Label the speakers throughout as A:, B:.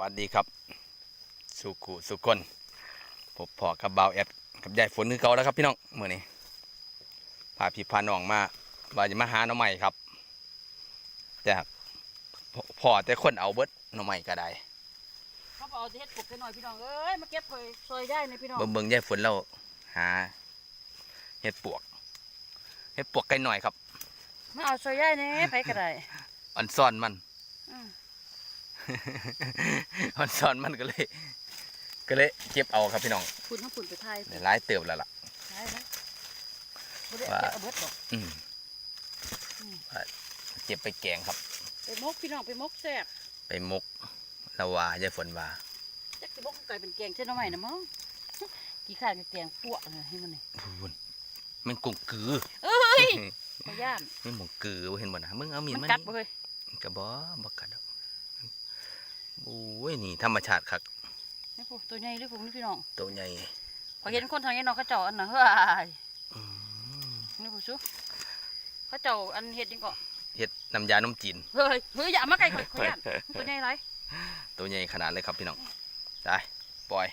A: วัสดีครับ สุขุสุคนผมพอกับบ่าวแอดกับยายฝนคือเก่าแล้วครับพี่น้องเมื่อนี้พาพี่พาน้องมาว่าจะมาหาหน่อใหม่ครับแต่พพอแต่คนเอาเบิดหน่อใหม่ก็ได้
B: เขาบอกเอาเฮ็ดปลูกให้หน่อยพี่น้องเอ้ยมาเก็บเคยซอยได้ในพี่น้อง
A: เบิ่งเบิ่งยายฝนเราหาเห็ดปวกเห็ดปวกไก่หน่อยครับ
B: มาเอาซอยได้เนี่ยไปก็ได้
A: อันซ่อนมัน
B: อื ม
A: อันซ่อนมันก็เลย ก็เลยเก็บเอาครับพี่น้อง
B: คุณทั้งคุณไปไทย
A: ได้หลายเติบแล้วล่ะ
B: ใช่ไหมบ่ได้
A: ว่า
B: เอาเอาเบิดบอก
A: อืม
B: อืม
A: ว่าเก็บไปแกงครับ
B: ไปมกพี่น้องไปมกแซ่บ
A: ไปมกละวายายฝนว่า
B: จักสิมกไก่เป็นแกงเช่นน้ำใหม่นะมั้งกี่ข้าวกับแกงพวกเลยให้มันนี่
A: พูนมันกุ้งกือ
B: เอ้ยขอย่าน
A: มันหมงกือเห็นบ่นะมึงเอามีด
B: มัน
A: มา
B: กัด
A: นี่
B: บ่เลย
A: กระบอบ่กัดดอก โอ้ยนี่ธรรมชาติครับ
B: นี่พวกตัวใหญ่ด้วยพวกนี้พี่น้อง
A: ตัวใหญ่
B: พอเห็นคนทางนี้น้องเขาเจ้าอันน่ะเฮ้ย
A: อืม
B: นี่ผู้ชูเขาเจ้าอันเฮ็ดยังก็
A: เฮ็ดน้ำยานมจีน
B: เฮ้ยเฮ้ยอย่ามาไก่ข่อยขอย่านตัวใหญ่ไร
A: ตัวใหญ่ขนาดเลยครับพี่น้องได้ปล่อย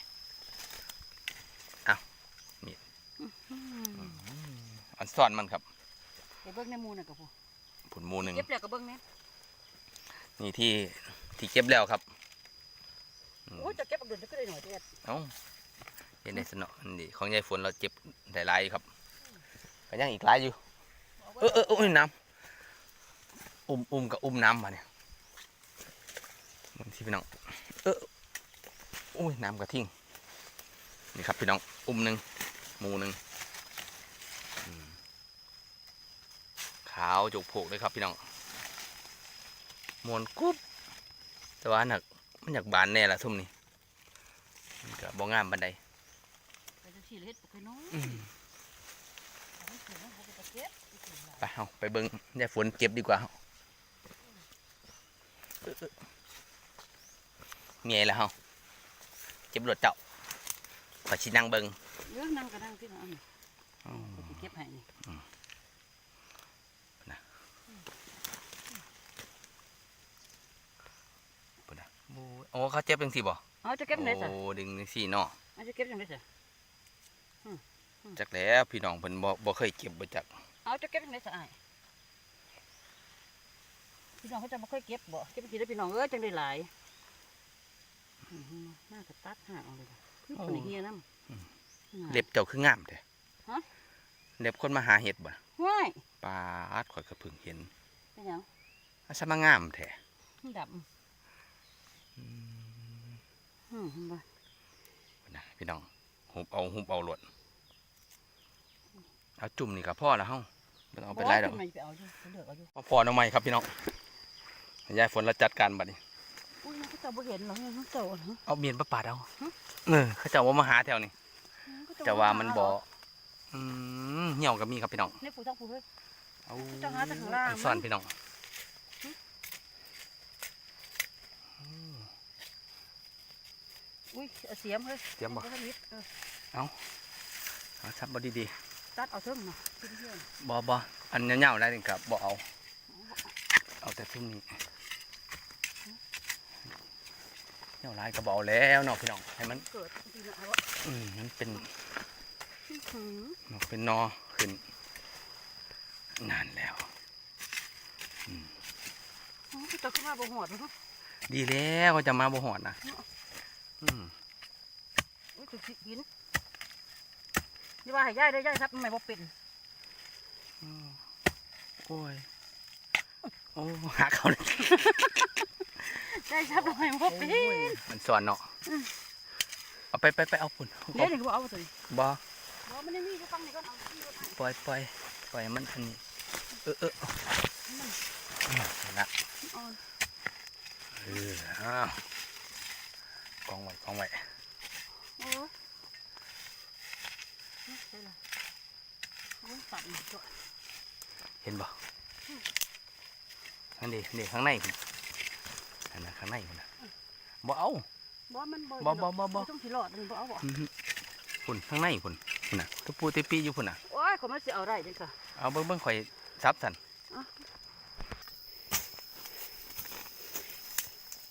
A: เอามีดอันซ่อนมันครับ
B: ไปเบิ่งในหมูน่ะกับผู้
A: ผุนหมูหนึ่ง
B: เก็บแล้วก็เบิ่งเนี่ย
A: นี่ที่ที่เก็บแล้วครับ
B: โอ้ยจะเก็บเอาเดือนจะก็ได้หน่อยเด็ด
A: เอ้าเห็นในสนอนี่ของยายฝนเราเก็บได้หลายอยู่ครับก็ยังอีกหลายอยู่ เออเออเอออุ้ยน้ำอุ้มอุ้มกับอุ้มน้ำมาเนี่ยมันที่พี่น้อง เอออุ้ยน้ำกระทิ่งนี่ครับพี่น้อง อุ้มหนึ่งหมูหนึ่งขาวจุกโผกเลยครับพี่น้องมวนกุ๊บแต่ว่าหนัก มันอยากบานแน่ละทุ่มนี่มันก็บ่งามบันได
B: ไปจะฉีดเฮ็ดปลูกให้น้อง
A: อืม
B: เอาไว้เก็บนะเอาไปเก็บไปเก็บละ
A: ไปเอาไปเบิ้งยายฝนเก็บดีกว่าเอาเออเออเมียแล้วเฮาเก็บรถเจ้าขอชินั่งเบิ้ง
B: เรื่องนั่งก็นั่งพี่น้อง
A: อ๋อ
B: ไปเก็บให้นี่
A: พุ่นน่ะ โอ้ยโอ้เขาเจ็บจังสิบ่
B: เอาจะเก็บไหนสิ
A: โอ้ดึงจังสิเนาะ
B: เอาจะเก็บยังไงสิ
A: จักแล้วพี่น้องเพิ่นบ่บ่เคยเก็บบ่จัก
B: เอาจะเก็บยังไงสิอ้ายพี่น้องเขาจะไม่ค่อยเก็บบ่เก็บทีได้พี่น้องเอ้ยจังได้หลายอื้อหือน่ากระตัดห่างเอาเลยคือคนเฮียน้ำ
A: เล็บเจ้าคืองามแท้
B: ฮะ
A: เล็บคนมาหาเห็ดบ่
B: ว้าย
A: ปาดข่อยก็เพิ่งเห็น
B: เป็นหยัง
A: อาซะมางามแท้
B: มันดำ อืมเห็นบ่
A: พุ่นน่ะพี่น้องหุบเอาหุบเอาโลดเอาจุ่มนี่ก็พอแล้วเฮาบ่ต้องเอาไปไล่ดอก
B: โยขึ้นมาไปเอาอยู่ไปเลือกเอาอยู่
A: มาพอหน้องใหม่ครับพี่น้องยายฝนเราจัดการบัดนี้
B: อุ้ยมันก็จะบ่เห็นหรอกมันเจ้าเหรอ
A: เอาเมียนประปาดเอา
B: ฮะ
A: เออเขาเจะว่ามาหาแถวนี้
B: ก็
A: จะว่ามันบ่อืมเหี่ยวก็มีครับพี่น้อง
B: นี่ปูทั้งปูเฮ้ย
A: เอา
B: จะหาจากข้างล่าง
A: ซ่อนพี่น้อง
B: อุ้ยเอาเสียมเฮ้ย
A: เตรียมบ่
B: อานิดเออ
A: เอาชับบ่ดี
B: ตัดเอาเทิงเนาะขึ้นเพื่อน
A: ๆบ่บ่อันเหี่ยวๆได้นี่ครับบ่เอา เอาแต่ทุ่มนี้เหี่ยวหลายก็บ่เอาแล้วเนาะพี่น้องให้มัน
B: เกิดทีละเอา
A: อืมมันเป็น
B: หืม
A: เป็นนอขึ้นนานแล้ว
B: อ๋อเจ้าขึ้นมาบ่หอดเนาะ
A: ดีแล้วก็จะมาบ่หอดนะ อืม
B: อุ้ยถูกสิหินนี่ว่าให้ย่ายได้ย่ายครับมันไม่บ่เป็น
A: โอ้ยโอ้หักเขาเลย
B: ย่ายครับมันไม่บ่เป็น
A: มันสอนเนาะเอาไปไปไปเอาปุ่น
B: เดี๋ยวนี่ก็บ่เอาตัวนี้
A: บอ
B: บ่มันยังมีอยู่ฟังนี่ก่อนเอาขึ้นรถให้
A: ปล่อยปล่อยปล่อยมันอันนี้เออเออเอาอืมเอาละ
B: อ่อน
A: เอออ้าว กองไว้กองไว้
B: โอ้ยนี่ใช่ละโอ้ยสั่นจ้ะ
A: เห็นบ่อันนี้นี่ข้างในพุ่นอันนั้นข้างในพุ่นนะบ่เอา
B: บ่มันบ่
A: บ่บ่บ่บ่
B: ต้องสิรอดมันบ่เอาบ่
A: อื้อหือพุ่นข้างในพุ่นพุ่นน่ะตุปูติปีอยู่พุ่นน่ะ
B: โอ้ยเขามันสิเอาได้จังค่ะ
A: เอาเบิ่งเบิ่งข่อยซับสัน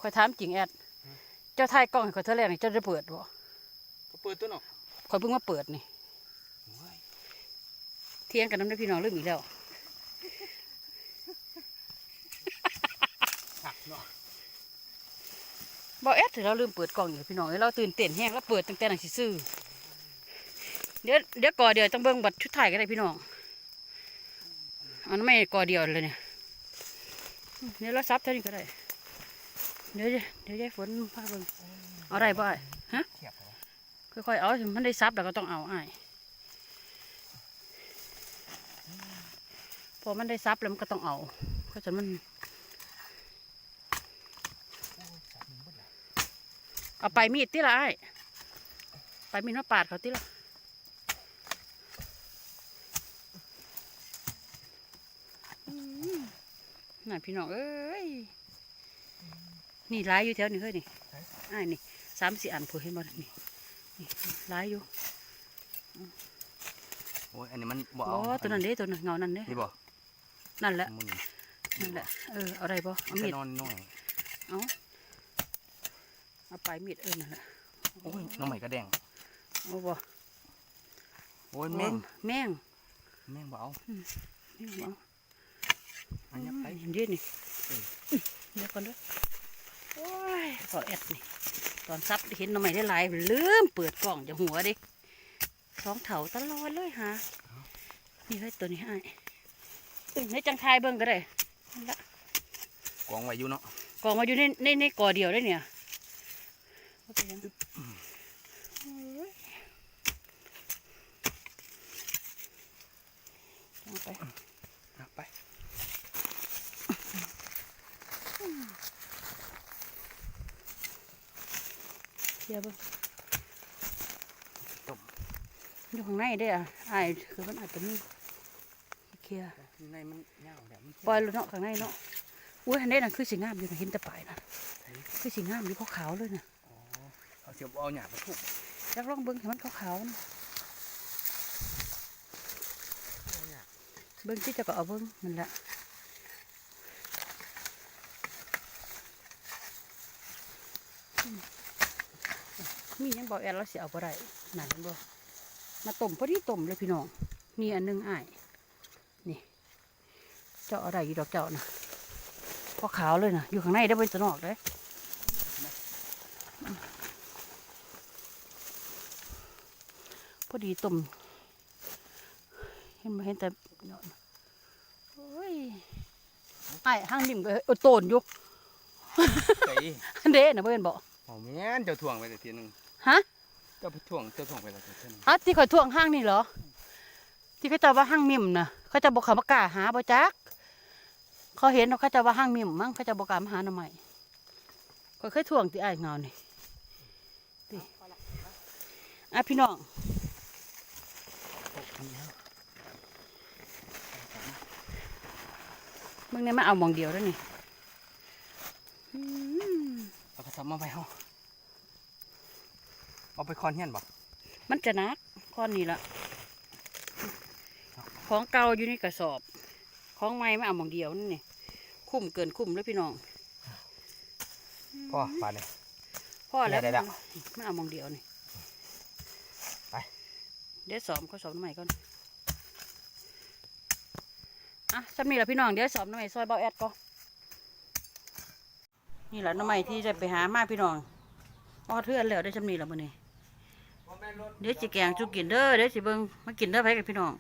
B: ข่อยถามจริงแอด เจ้าถ่ายกล้องให้ข่อยเท่าแรกนี่เจ้าได้เปิดบ่
A: ก็เปิดตัวเนาะ
B: ข่อยเพิ่งมาเปิดนี่
A: โอ้ย
B: เที่ยงกันน้ำได้พี่น้องเรื่องอีกแล้ว
A: หักเนาะ
B: บ่แอดถือเราลืมเปิดกล้องอยู่พี่น้องเอ้ยเราตื่นเต้นแห้งแล้วเปิดตั้งแต่หนังสิซื้อเดี๋ยวเดี๋ยวก่อเดียวต้องเบิ่งบัตรชุดไทายก็ได้พี่น้องเอันนั้นไม่ก่อเดียวเลยเนี่ยเดี๋ยวเราซับเท่านี้ก็ได้ เดี๋ยวเดี๋ยวยายฝนพาเบิ่งเอาได้บ่อ้ายฮะค่อยๆเอามันได้ซับแล้วก็ต้องเอาไอ้พอมันได้ซับแล้วมันก็ต้องเอาเพราะฉะนั้นมันเอาไปมีดติละไอ้ไปมีดมาปาดเขาติละนั่นพี่น้องเอ้ย นี่ร้ายอยู่แถวนี้เฮ้ยนี่ไอ้ายนี่สามสี่อันผู้เห็นบ่นี่นี่ร้ายอยู่
A: โอ้ยอันนี้มันบ่
B: โอ้
A: เอา
B: ตัวนั้นเด้ตัวนั้นเงานั่นเด้
A: นี่บ่
B: นั่นแหละ
A: มึง
B: นั่นแหละเออเอาได้บ่เอามี
A: จะ
B: ด
A: นอนน้อย
B: เอาเอาไปมีดเออนั่นแหละ
A: โอ้ยน้องใหม่ก็แดง
B: เอาบ่
A: โอ้ยแม่ง
B: แม่ง
A: แม่งบ่เอา
B: แม่งบ่
A: อันนี้ไป
B: เห็นเด็ดนี่
A: เออ
B: เดี๋ยวก่อนเด้ วยโอ้ยพอแอดนี่ ตอนซับเห็นหน่อไม้ได้หลายลืมเปิดกล่องจะหัวดิสองเถาตลอดเลยฮะนี่ให้ตัวนี้ให้เอ้ยในจังทายเบิ่งก็ได้นั่นละ
A: กองไว้อยู่เนาะ
B: กล่องมาอยู่ในในในกอเดียวได้เนี่ยว่าเป็นหยังโอ้ยเอาไป
A: เอาไป
B: เคลียร์เบิ่ง
A: ต้ม
B: อยู่ข้างในได้ออะอายคือมันอาจจะมีเคลียร์
A: ข้างในมันเงาแบบมัน
B: ปล่อยแล้วเนาะข้างในเนาะอุ้ยอันนี้นั่นคือสีงามอยู่นะเห็นแต่ปลายนะคือสีงามอยู่ขาวๆเลยนะ
A: อ๋อเอาเสียบเอาหยามาทุบ
B: อยากลองเบิ้งให้มันขาวๆนะเบิ้งที่จะก็เอาเบิ้งนั่นแหละอืม มีหยังบอกแอดแล้วสิเอาบ่ได้นั่นเห็นบ่มาต้มพอดีต้มเลยพี่น้องนี่อันหนึงอ้ายนี่ เจ้าเอะไรอยู่ดอกเจ้านะพอขาวเลยนะอยู่ข้างในได้เป็นตัวนอกเลยพอดีต้มเห็นไหมเห็นแต่เนาะโอ้ยไอ้ห้างนิ่มก็เออโตนอยู่
A: ไก่
B: อันเด้นะเพื่อนบอก
A: โอ้แม่นเจ้าถ่วงไปแต่ทีนึง
B: ฮะ
A: เจ้าไปถ่วงเจ้าถ่วงไปแต่ทีนึง
B: อะที่เขาท่วงห้างนี่เหรอ ที่เขาจะว่าห้างมิมนะเขาจะบอกเขาประกล้าหาบ่จักเขาเห็นว่าเขาจะว่าห้างมิมมั้งเขาจะบอกกล้ามาหาหน่อใหม่เขาเคยท่วงที่ไอ้ายเงานี่ติอะพี่น้องมึงเนี่ยมาเอาหมองเดียวแล้วนี่อืม
A: เอากระสับมาไปเอา เอาไปคอนเฮียนบ่
B: มันจะหนักก้อนนี้ละของเก่าอยู่ในกระสอบ ของใหม่มาเอาหมองเดียวนั่นนี่คุ้มเกินคุ้มเลยพี่น้อง
A: พ่อปาดเลย
B: พ่อแล้ว
A: ได้แล้ว
B: มาเอาหมองเดียวนี่
A: ไป
B: เดี๋ยวสอมเขาสอมใหม่ก่อนอะสำนีละพี่น้องเดี๋ยวสอมหน่อใหม่ซอยเบาแอดก็นี่แหละหน่อใหม่ที่จะไปหามาพี่น้องอ้อเทือนแล้วได้สำนีละมื้อนี้ เดี๋ยวสิแกงจุกินเด้อเดี๋ยวสิเบิ่งมากินเด้อไปกับพี่น้อง